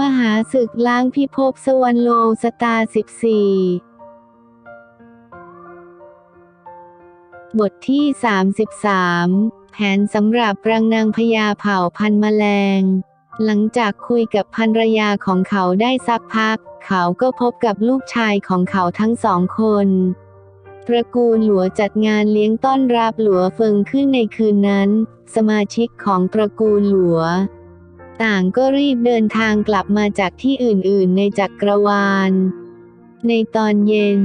มหาศึกล้างพิภพสวรรโลสตาร์14 บทที่ 33 แผนสำหรับรังนางพญาเผ่าพันแมลง หลังจากคุยกับภรรยาของเขาได้สักพัก เขาก็พบกับลูกชายของเขาทั้งสองคนตระกูลหลัวจัดงานเลี้ยงต้อนรับหลัวเฟิงขึ้นในคืนนั้น สมาชิกของตระกูลหลัว ต่างก็รีบเดินทางกลับมาจากที่อื่นๆในจักรวาล ในตอนเย็น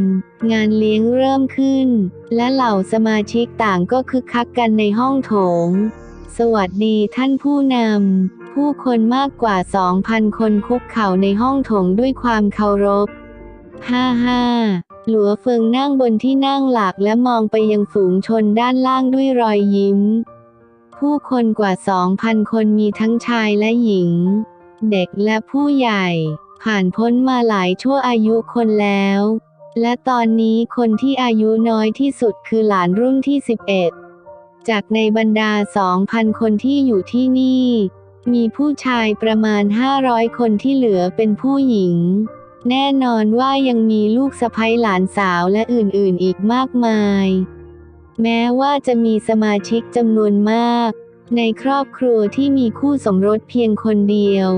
งานเลี้ยงเริ่มขึ้น และเหล่าสมาชิกต่างก็คึกคักกันในห้องโถง สวัสดีท่านผู้นำ ผู้คนมากกว่า 2,000 คนคุกเข่าในห้องโถงด้วยความเคารพ ฮ่าฮ่าหลัวเฟิงนั่งบนที่นั่งหลักและมองไปยังฝูงชนด้านล่างด้วยรอยยิ้ม ผู้คนกว่า 2,000 คนมีทั้งชายและหญิง เด็กและผู้ใหญ่ ผ่านพ้นมาหลายชั่วอายุคนแล้ว และตอนนี้คนที่อายุน้อยที่สุดคือหลานรุ่นที่ 11 จากในบรรดา 2,000 คนที่อยู่ที่นี่ มีผู้ชายประมาณ 500 คนที่เหลือเป็นผู้หญิง แน่นอนว่ายังมีลูกสะใภ้หลานสาวและอื่นๆ อีกมากมาย แม้ว่าจะมีสมาชิกจำนวนมาก ในครอบครัวที่มีคู่สมรสเพียงคนเดียว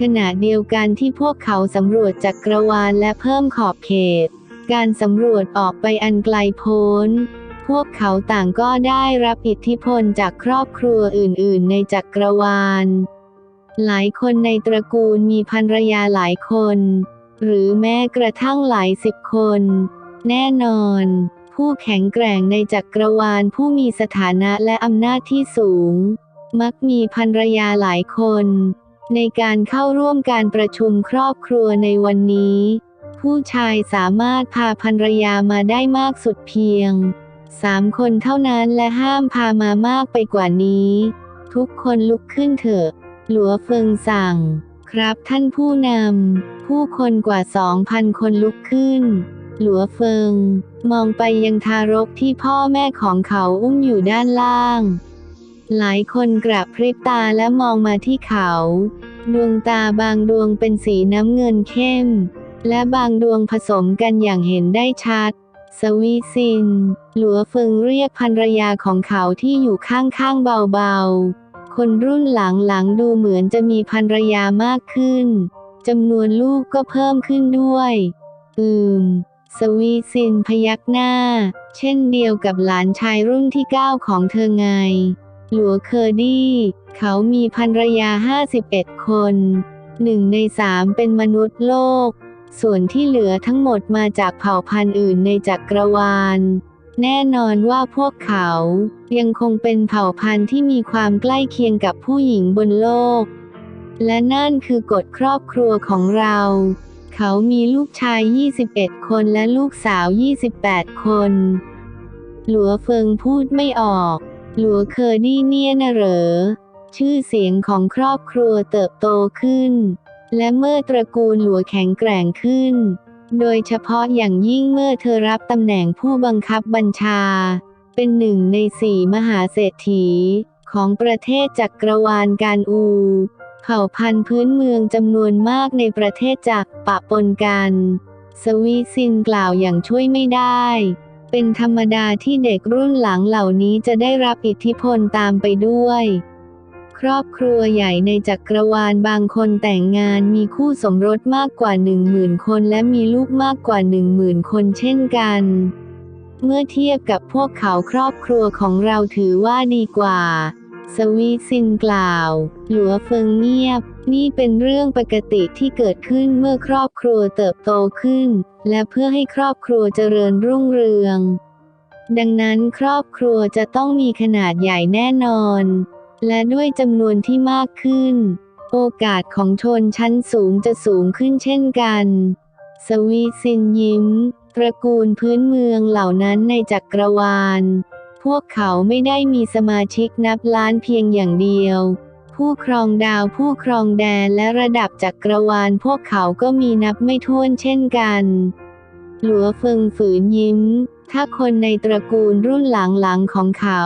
ขณะเดียวกันที่พวกเขาสำรวจจักรวาลและเพิ่มขอบเขต การสำรวจออกไปอันไกลโพ้น พวกเขาต่างก็ได้รับอิทธิพลจากครอบครัวอื่น ๆ ในจักรวาล หลายคนในตระกูลมีภรรยาหลายคน หรือแม้กระทั่งหลายสิบคน แน่นอน ผู้แข็งแกร่งในจักรวาลผู้มีสถานะและอำนาจที่สูง มักมีภรรยาหลายคน ในการเข้าร่วมการประชุมครอบครัวในวันนี้ ผู้ชายสามารถพาภรรยามาได้มากสุดเพียงสามคนเท่านั้นและห้ามพามามากไปกว่านี้ ทุกคนลุกขึ้นเถอะ หลัวเฟิงสั่ง ครับท่านผู้นำ ผู้คนกว่าสองพันคนลุกขึ้น หลัวเฟิง มองไปยังทารกที่พ่อแม่ของเขาอุ้มอยู่ด้านล่าง หลายคนกระพริบตาและมองมาที่เขา ดวงตาบางดวงเป็นสีน้ำเงินเข้ม และบางดวงผสมกันอย่างเห็นได้ชัด สวีซิน หลัวเฟิงเรียกภรรยาของเขาที่อยู่ข้างๆเบาๆ คนรุ่นหลังๆดูเหมือนจะมีภรรยามากขึ้นจำนวนลูกก็เพิ่มขึ้นด้วย อืม สวีซินพยักหน้า เช่นเดียวกับหลานชายรุ่นที่ 9 ของเธอไง หลัวเคอร์ดี้ เขามีภรรยา 51 คนหนึ่งในสามเป็นมนุษย์โลก ส่วนที่เหลือทั้งหมดมาจากเผ่าพันธุ์อื่นในจักรวาล แน่นอนว่าพวกเขา ยังคงเป็นเผ่าพันธุ์ที่มีความใกล้เคียงกับผู้หญิงบนโลก และนั่นคือกฎครอบครัวของเรา เขามีลูกชาย 21 คนและลูกสาว 28 คน หลัวเฟิงพูดไม่ออก หลัวเคอดี้เนี่ยนะเหรอ ชื่อเสียงของครอบครัวเติบโตขึ้น และเมื่อตระกูลหลัวแข็งแกร่งขึ้น โดยเฉพาะอย่างยิ่งเมื่อเธอรับตำแหน่งผู้บังคับบัญชา เป็นหนึ่งในสี่มหาเศรษฐีของประเทศจักรวาลการอู เผ่าพันธุ์พื้นเมืองจำนวนมากในประเทศจากปะปนกัน สวีซินกล่าวอย่างช่วยไม่ได้ เป็นธรรมดาที่เด็กรุ่นหลังเหล่านี้จะได้รับอิทธิพลตามไปด้วย ครอบครัวใหญ่ในจักรวาลบางคนแต่งงานมีคู่สมรสมากกว่าหนึ่งหมื่นคนและมีลูกมากกว่าหนึ่งหมื่นคนเช่นกัน เมื่อเทียบกับพวกเขาครอบครัวของเราถือว่าดีกว่า สวีซินกล่าว หลัวเฟิงเงียบ นี่เป็นเรื่องปกติที่เกิดขึ้นเมื่อครอบครัวเติบโตขึ้น และเพื่อให้ครอบครัวเจริญรุ่งเรือง ดังนั้นครอบครัวจะต้องมีขนาดใหญ่แน่นอน และด้วยจำนวนที่มากขึ้น โอกาสของชนชั้นสูงจะสูงขึ้นเช่นกัน สวีซินยิ้ม ตระกูลพื้นเมืองเหล่านั้นในจักรวาล พวกเขาไม่ได้มีสมาชิกนับล้านเพียงอย่างเดียว ผู้ครองดาวผู้ครองแดนและระดับจักรวาลพวกเขาก็มีนับไม่ถ้วนเช่นกัน หลัวเฟิงฝืนยิ้ม ถ้าคนในตระกูลรุ่นหลังๆของเขา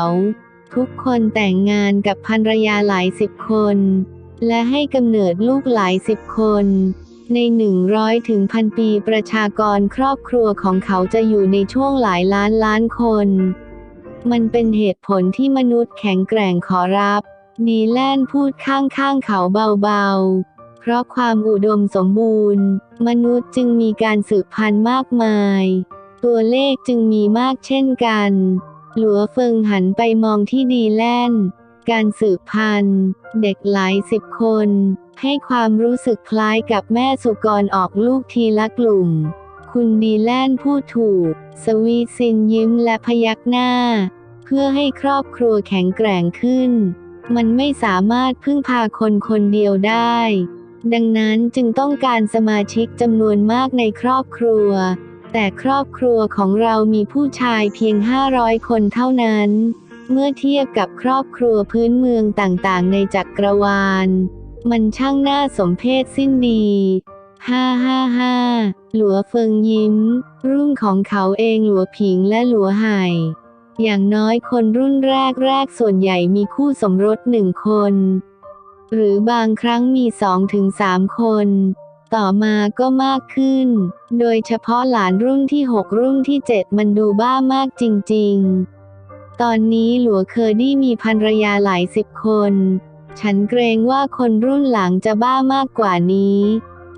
ทุกคนแต่งงานกับภรรยาหลายสิบคน และให้กำเนิดลูกหลายสิบคนในหนึ่งร้อยถึงพันปีประชากรครอบครัวของเขาจะอยู่ในช่วงหลายล้านล้านคน มันเป็นเหตุผลที่มนุษย์แข็งแกร่งขอรับ ดีแลนพูดข้างๆเขาเบาๆ เพราะความอุดมสมบูรณ์ มนุษย์จึงมีการสืบพันธุ์มากมาย ตัวเลขจึงมีมากเช่นกัน หลัวเฟิงหันไปมองที่ดีแลนการสืบพันธุ์ เด็กหลายสิบคน ให้ความรู้สึกคล้ายกับแม่สุกรออกลูกทีละกลุ่ม คุณดีแลนพูดถูก สวีซินยิ้มและพยักหน้า เพื่อให้ครอบครัวแข็งแกร่งขึ้น มันไม่สามารถพึ่งพาคนคนเดียวได้ ดังนั้นจึงต้องการสมาชิกจำนวนมากในครอบครัว แต่ครอบครัวของเรามีผู้ชายเพียง 500 คนเท่านั้น เมื่อเทียบกับครอบครัวพื้นเมืองต่างๆ ในจักรวาล มันช่างน่าสมเพชสิ้นดี ฮ่าฮ่าฮ่า หลัวเฟิงยิ้ม รุ่นของเขาเองหลัวผิงและหลัวไห่อย่างน้อยคนรุ่นแรกแรกส่วนใหญ่มีคู่สมรสหนึ่งคน หรือบางครั้งมีสองถึงสามคน ต่อมาก็มากขึ้น โดยเฉพาะหลานรุ่นที่หกรุ่นที่เจ็ดมันดูบ้ามากจริง ๆ ตอนนี้หลัวเคอร์ดี้มีภรรยาหลายสิบคน ฉันเกรงว่าคนรุ่นหลังจะบ้ามากกว่านี้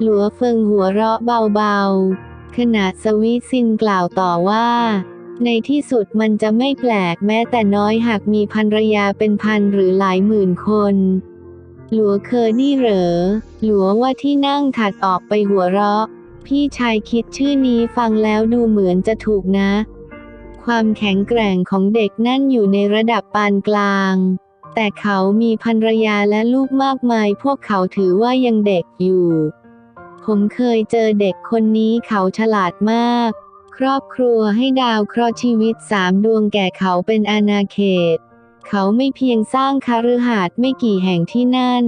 หลัวเฟิงหัวเราะเบาๆขณะสวีซินกล่าวต่อว่า ในที่สุดมันจะไม่แปลกแม้แต่น้อยหากมีภรรยาเป็นพันหรือหลายหมื่นคนหลัวเคอนี่เหรอ หลัวว่าที่นั่งถัดออกไปหัวเราะ พี่ชายคิดชื่อนี้ฟังแล้วดูเหมือนจะถูกนะ ความแข็งแกร่งของเด็กนั่นอยู่ในระดับปานกลาง แต่เขามีภรรยาและลูกมากมาย พวกเขาถือว่ายังเด็กอยู่ ผมเคยเจอเด็กคนนี้เขาฉลาดมาก ครอบครัวให้ดาวเคราะห์ชีวิตสามดวงแก่เขาเป็นอาณาเขต เขาไม่เพียงสร้างคาฤหาสน์ไม่กี่แห่งที่นั่น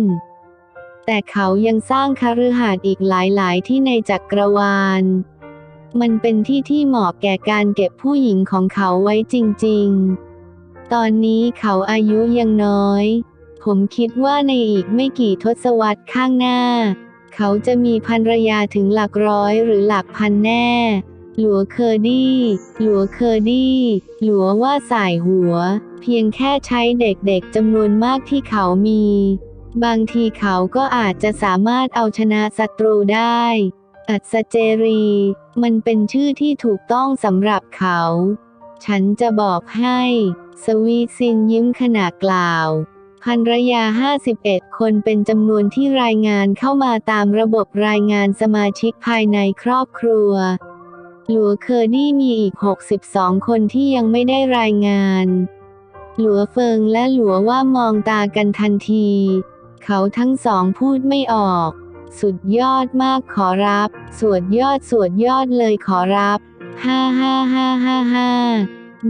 แต่เขายังสร้างคาฤหาสน์อีกหลายๆ ที่ในจักรวาล มันเป็นที่ที่เหมาะแก่การเก็บผู้หญิงของเขาไว้จริง ๆ ตอนนี้เขาอายุยังน้อย ผมคิดว่าในอีกไม่กี่ทศวรรษข้างหน้า เขาจะมีภรรยาถึงหลักร้อยหรือหลักพันแน่ หลัวเคอร์ดี้ หลัวเคอร์ดี้ หลัวว่าสายหัว เพียงแค่ใช้เด็กๆจำนวนมากที่เขามี บางทีเขาก็อาจจะสามารถเอาชนะศัตรูได้ อัศเจรี มันเป็นชื่อที่ถูกต้องสำหรับเขา ฉันจะบอกให้ สวีซินยิ้มขณะกล่าว ภรรยา 51 คนเป็นจำนวนที่รายงานเข้ามาตามระบบรายงานสมาชิกภายในครอบครัว หลัวเคอร์ดี้มีอีก 62 คนที่ยังไม่ได้รายงาน หลัวเฟิงและหลัวว่ามองตากันทันที เขาทั้งสองพูดไม่ออก สุดยอดมากขอรับ สวดยอดสวดยอดเลยขอรับ ฮ่าฮ่าฮ่าฮ่าฮ่า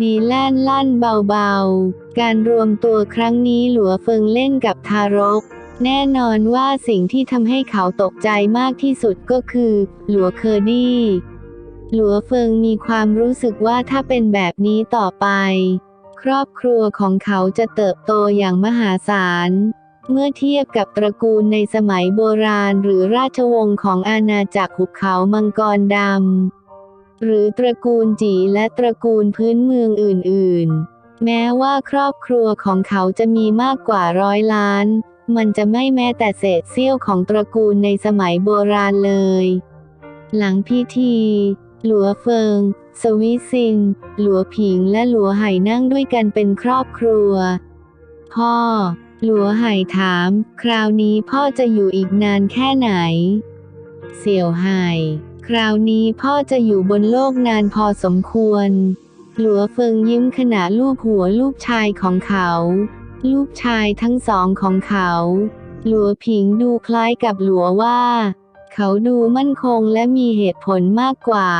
ดีแล่นลั่นเบาๆ การรวมตัวครั้งนี้หลัวเฟิงเล่นกับทารก แน่นอนว่าสิ่งที่ทำให้เขาตกใจมากที่สุดก็คือ หลัวเคอร์ดี้หลัวเฟิงมีความรู้สึกว่าถ้าเป็นแบบนี้ต่อไป ครอบครัวของเขาจะเติบโตอย่างมหาศาล เมื่อเทียบกับตระกูลในสมัยโบราณหรือราชวงศ์ของอาณาจักรหุบเขามังกรดำ หรือตระกูลจีและตระกูลพื้นเมืองอื่นๆ แม้ว่าครอบครัวของเขาจะมีมากกว่าร้อยล้าน มันจะไม่แม้แต่เศษเสี้ยวของตระกูลในสมัยโบราณเลย หลังพิธี หลัวเฟิง สวิซินหลัวผิงและหลัวไห่นั่งด้วยกันเป็นครอบครัว พ่อ หลัวไห่ถาม คราวนี้พ่อจะอยู่อีกนานแค่ไหน เสี่ยวไห่ คราวนี้พ่อจะอยู่บนโลกนานพอสมควร หลัวเฟิงยิ้มขณะลูบหัวลูกชายของเขา ลูกชายทั้งสองของเขา หลัวผิงดูคล้ายกับหลัวว่า เขาดูมั่นคงและมีเหตุผลมากกว่า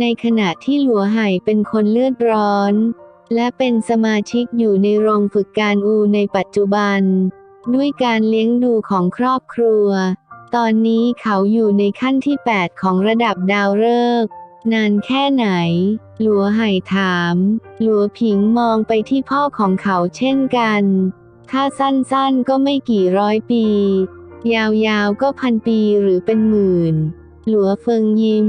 ในขณะที่หลัวไห่เป็นคนเลือดร้อน และเป็นสมาชิกอยู่ในโรงฝึกการอูในปัจจุบัน ด้วยการเลี้ยงดูของครอบครัว ตอนนี้เขาอยู่ในขั้นที่ 8 ของระดับดาวฤกษ์นานแค่ไหน หลัวไห่ถาม หลัวผิงมองไปที่พ่อของเขาเช่นกัน ถ้าสั้นๆก็ไม่กี่ร้อยปี ยาวๆก็พันปีหรือเป็นหมื่น หลัวเฟิงยิ้ม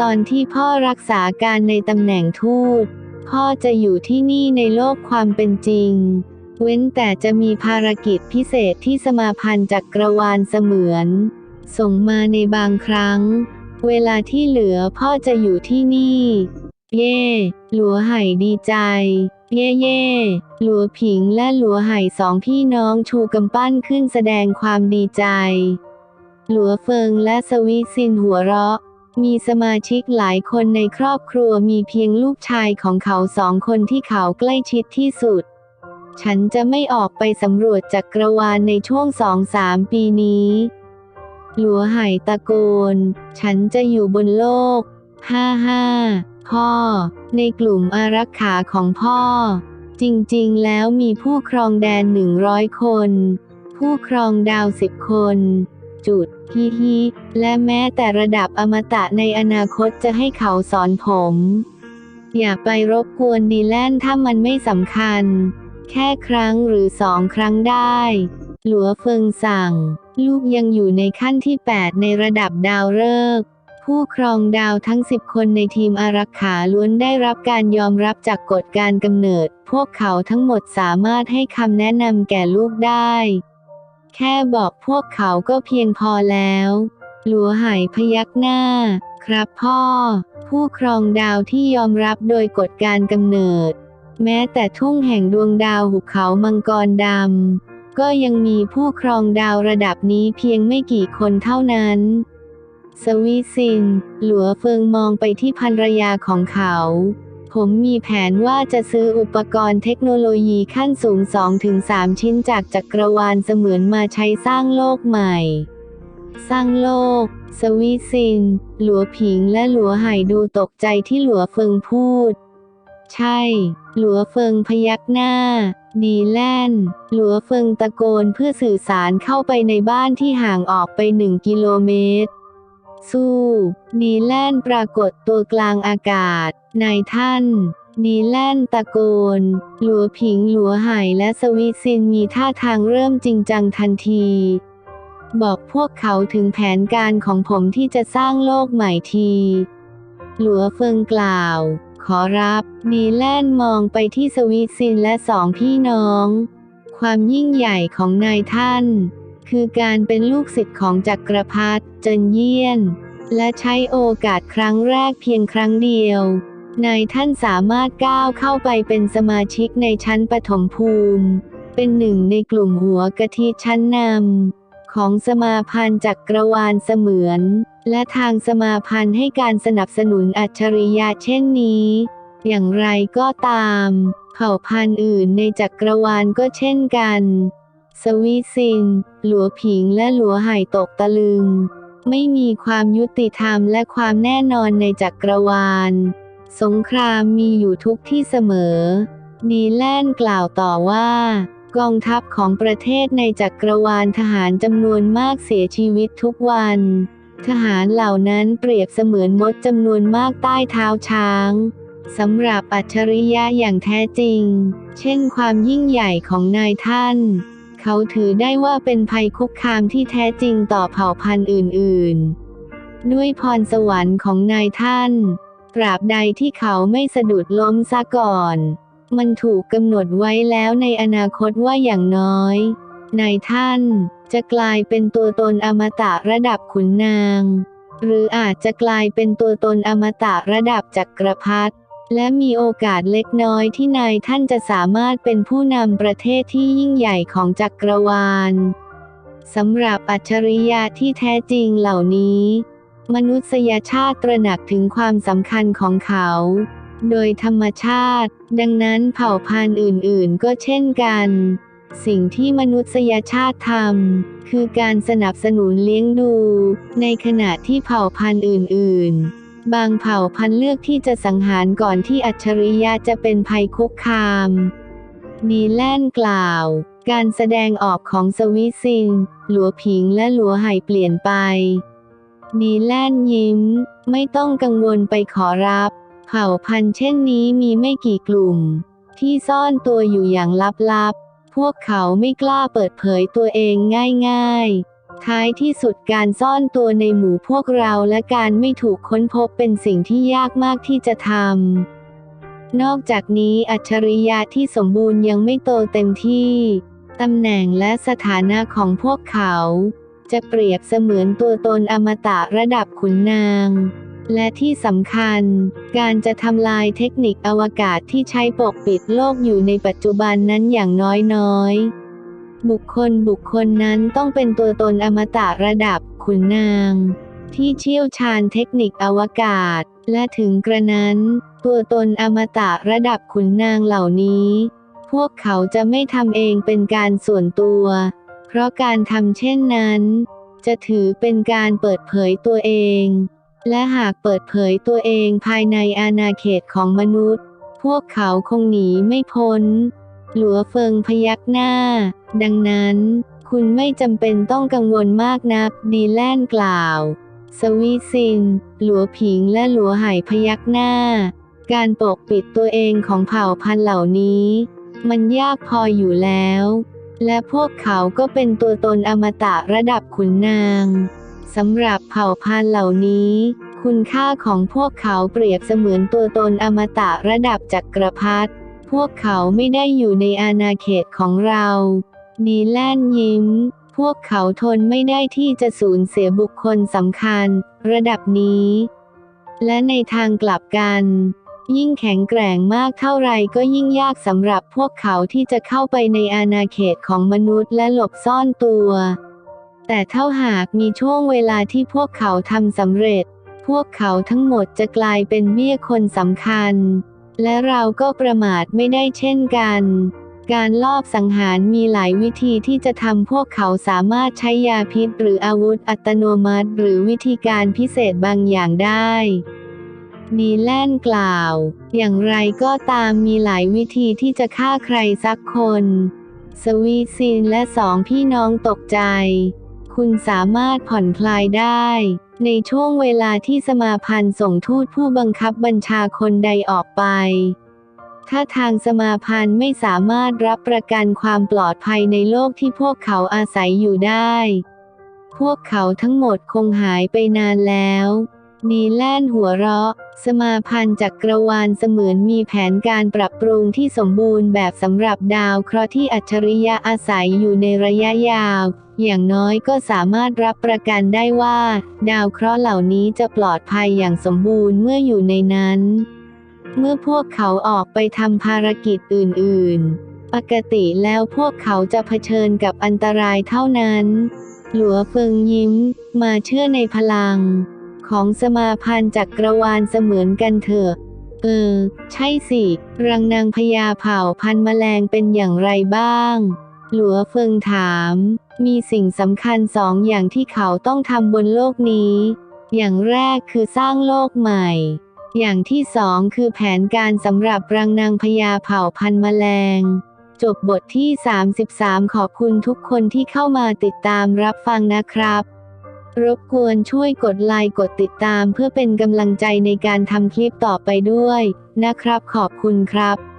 ตอนที่พ่อรักษาการในตำแหน่งทูต พ่อจะอยู่ที่นี่ในโลกความเป็นจริง เว้นแต่จะมีภารกิจพิเศษที่สมาพันธ์จักรวาลเสมือน ส่งมาในบางครั้ง เวลาที่เหลือพ่อจะอยู่ที่นี่ เย่หลัวไห่ดีใจ เย่เย่หลัวผิงและหลัวไห่สองพี่น้องชูกำปั้นขึ้นแสดงความดีใจ หลัวเฟิงและสวิซินหัวเราะมีสมาชิกหลายคนในครอบครัวมีเพียงลูกชายของเขาสองคนที่เขาใกล้ชิดที่สุด ฉันจะไม่ออกไปสำรวจจักรวาลในช่วงสองสามปีนี้ หลัวไห่ตะโกน ฉันจะอยู่บนโลก ห้าห้า พ่อ ในกลุ่มอารักขาของพ่อ จริงๆ แล้วมีผู้ครองแดนหนึ่งร้อยคน ผู้ครองดาวสิบคน จุดฮิฮิและแม้แต่ระดับอมตะในอนาคตจะให้เขาสอนผม อย่าไปรบกวนดีแลนถ้ามันไม่สำคัญ แค่ครั้งหรือสองครั้งได้ หลัวเฟิงสั่ง ลูกยังอยู่ในขั้นที่ 8 ในระดับดาวฤกษ์ผู้ครองดาวทั้ง 10 คนในทีมอารักขาล้วนได้รับการยอมรับจากกฎการกำเนิด พวกเขาทั้งหมดสามารถให้คำแนะนำแก่ลูกได้ แค่บอกพวกเขาก็เพียงพอแล้ว หลัวไหายพยักหน้า ครับพ่อ ผู้ครองดาวที่ยอมรับโดยกฎการกำเนิด แม้แต่ทุ่งแห่งดวงดาวหุบเขามังกรดำ ก็ยังมีผู้ครองดาวระดับนี้เพียงไม่กี่คนเท่านั้น สวีซิน หลัวเฟิงมองไปที่ภรรยาของเขา ผมมีแผนว่าจะซื้ออุปกรณ์เทคโนโลยีขั้นสูง 2-3 ชิ้นจากจักรวาลเสมือนมาใช้สร้างโลกใหม่ สร้างโลก สวีซิน หลัวผิงและหลัวไห่ดูตกใจที่หลัวเฟิงพูด ใช่ หลัวเฟิงพยักหน้า ดีแลนหลัวเฟิงตะโกนเพื่อสื่อสารเข้าไปในบ้านที่ห่างออกไปหนึ่งกิโลเมตร สู้ดีแลนปรากฏตัวกลางอากาศ นายท่านดีแลนตะโกน หลัวผิงหลัวไห่และสวิซินมีท่าทางเริ่มจริงจังทันที บอกพวกเขาถึงแผนการของผมที่จะสร้างโลกใหม่ที หลัวเฟิงกล่าว ขอรับ ดีแลนมองไปที่สวิซินและสองพี่น้อง ความยิ่งใหญ่ของนายท่าน คือการเป็นลูกศิษย์ของจักรพรรดิเจินเยียน และใช้โอกาสครั้งแรกเพียงครั้งเดียวนายท่านสามารถก้าวเข้าไปเป็นสมาชิกในชั้นปฐมภูมิ เป็นหนึ่งในกลุ่มหัวกะทิชั้นนำของสมาพันธ์จักรวาลเสมือน และทางสมาพันธ์ให้การสนับสนุนอัจฉริยะเช่นนี้ อย่างไรก็ตาม เผ่าพันธุ์อื่นในจักรวาลก็เช่นกัน สวีซิน หลัวผิงและหลัวไห่ตกตะลึง ไม่มีความยุติธรรมและความแน่นอนในจักรวาล สงครามมีอยู่ทุกที่เสมอนีแลนกล่าวต่อว่ากองทัพของประเทศในจักรวาลทหารจำนวนมากเสียชีวิตทุกวัน ทหารเหล่านั้นเปรียบเสมือนมดจำนวนมากใต้เท้าช้างสำหรับอัจฉริยะอย่างแท้จริง เช่นความยิ่งใหญ่ของนายท่าน เขาถือได้ว่าเป็นภัยคุกคามที่แท้จริงต่อเผ่าพันธุ์อื่น ๆ ด้วยพรสวรรค์ของนายท่าน ตราบใดที่เขาไม่สะดุดล้มซะก่อน มันถูกกำหนดไว้แล้วในอนาคตว่าอย่างน้อย นายท่าน จะกลายเป็นตัวตนอมตะระดับขุนนาง หรืออาจจะกลายเป็นตัวตนอมตะระดับจักรพรรดิและมีโอกาสเล็กน้อยที่นายท่านจะสามารถเป็นผู้นำประเทศที่ยิ่งใหญ่ของจักรวาลสำหรับอัจฉริยะที่แท้จริงเหล่านี้ มนุษยชาติตระหนักถึงความสำคัญของเขา โดยธรรมชาติ ดังนั้นเผ่าพันธุ์อื่นๆ ก็เช่นกัน สิ่งที่มนุษยชาติทำ คือการสนับสนุนเลี้ยงดู ในขณะที่เผ่าพันธุ์อื่น ๆ บางเผ่าพันธุ์เลือกที่จะสังหารก่อนที่อัจฉริยะจะเป็นภัยคุกคามนีแลนกล่าว การแสดงออกของสวิซิน หลัวผิงและหลัวไห่เปลี่ยนไป นีแลนยิ้ม ไม่ต้องกังวลไปขอรับ เผ่าพันธุ์เช่นนี้มีไม่กี่กลุ่ม ที่ซ่อนตัวอยู่อย่างลับๆ พวกเขาไม่กล้าเปิดเผยตัวเองง่ายๆ ท้ายที่สุดการซ่อนตัวในหมู่พวกเราและการไม่ถูกค้นพบเป็นสิ่งที่ยากมากที่จะทำ นอกจากนี้อัจฉริยะที่สมบูรณ์ยังไม่โตเต็มที่ตำแหน่งและสถานะของพวกเขา จะเปรียบเสมือนตัวตนอมตะระดับขุนนาง และที่สำคัญ การจะทำลายเทคนิคอวกาศที่ใช้ปกปิดโลกอยู่ในปัจจุบันนั้นอย่างน้อยๆ บุคคลบุคคลนั้นต้องเป็นตัวตนอมตะระดับขุนนาง ที่เชี่ยวชาญเทคนิคอวกาศ และถึงกระนั้น ตัวตนอมตะระดับขุนนางเหล่านี้ พวกเขาจะไม่ทำเองเป็นการส่วนตัว เพราะการทำเช่นนั้น จะถือเป็นการเปิดเผยตัวเอง และหากเปิดเผยตัวเองภายในอาณาเขตของมนุษย์ พวกเขาคงหนีไม่พ้น หลัวเฟิงพยักหน้า ดังนั้น คุณไม่จำเป็นต้องกังวลมากนัก ดีแลนกล่าว สวีซิน หลัวผิงและหลัวไหพยักหน้า การปกปิดตัวเองของเผ่าพันธุ์เหล่านี้ มันยากพออยู่แล้ว และพวกเขาก็เป็นตัวตนอมตะระดับขุนนาง สำหรับเผ่าพันธุ์เหล่านี้ คุณค่าของพวกเขาเปรียบเสมือนตัวตนอมตะระดับจักรพรรดิพวกเขาไม่ได้อยู่ในอาณาเขตของเราดีแลนยิ้ม พวกเขาทนไม่ได้ที่จะสูญเสียบุคคลสำคัญ ระดับนี้ และในทางกลับกัน ยิ่งแข็งแกร่งมากเท่าไรก็ยิ่งยากสำหรับพวกเขาที่จะเข้าไปในอาณาเขตของมนุษย์และหลบซ่อนตัว แต่เท่าหากมีช่วงเวลาที่พวกเขาทำสำเร็จ พวกเขาทั้งหมดจะกลายเป็นเมียคนสำคัญ และเราก็ประมาทไม่ได้เช่นกัน การลอบสังหารมีหลายวิธีที่จะทำพวกเขาสามารถใช้ยาพิษหรืออาวุธอัตโนมัติ หรือวิธีการพิเศษบางอย่างได้ดีแลนกล่าว อย่างไรก็ตามมีหลายวิธีที่จะฆ่าใครสักคน สวีซินและสองพี่น้องตกใจ คุณสามารถผ่อนคลายได้ ในช่วงเวลาที่สมาพันธ์ส่งทูตผู้บังคับบัญชาคนใดออกไป ถ้าทางสมาพันธ์ไม่สามารถรับประกันความปลอดภัยในโลกที่พวกเขาอาศัยอยู่ได้ พวกเขาทั้งหมดคงหายไปนานแล้ว ดีแลนหัวเราะ สมาพันธ์จักรวาลเสมือนมีแผนการปรับปรุงที่สมบูรณ์แบบสำหรับดาวเคราะห์ที่อัจฉริยะอาศัยอยู่ในระยะยาว อย่างน้อยก็สามารถรับประกันได้ว่า ดาวเคราะห์เหล่านี้จะปลอดภัยอย่างสมบูรณ์เมื่ออยู่ในนั้น เมื่อพวกเขาออกไปทำภารกิจอื่น ๆ ปกติแล้วพวกเขาจะเผชิญกับอันตรายเท่านั้น หลัวเฟิงยิ้ม มาเชื่อในพลัง ของสมาพันธ์จักรวาลเสมือนกันเถอะ เออ ใช่สิ รังนางพญาเผ่าพันแมลงเป็นอย่างไรบ้าง หลัวเฟิงถาม มีสิ่งสำคัญสองอย่างที่เขาต้องทำบนโลกนี้ อย่างแรกคือสร้างโลกใหม่ อย่างที่สองคือแผนการสำหรับรังนางพญาเผ่าพันแมลงจบบทที่ 33 ขอบคุณทุกคนที่เข้ามาติดตามรับฟังนะครับ รบกวนช่วยกดไลค์กดติดตามเพื่อเป็นกำลังใจในการทำคลิปต่อไปด้วยนะครับขอบคุณครับ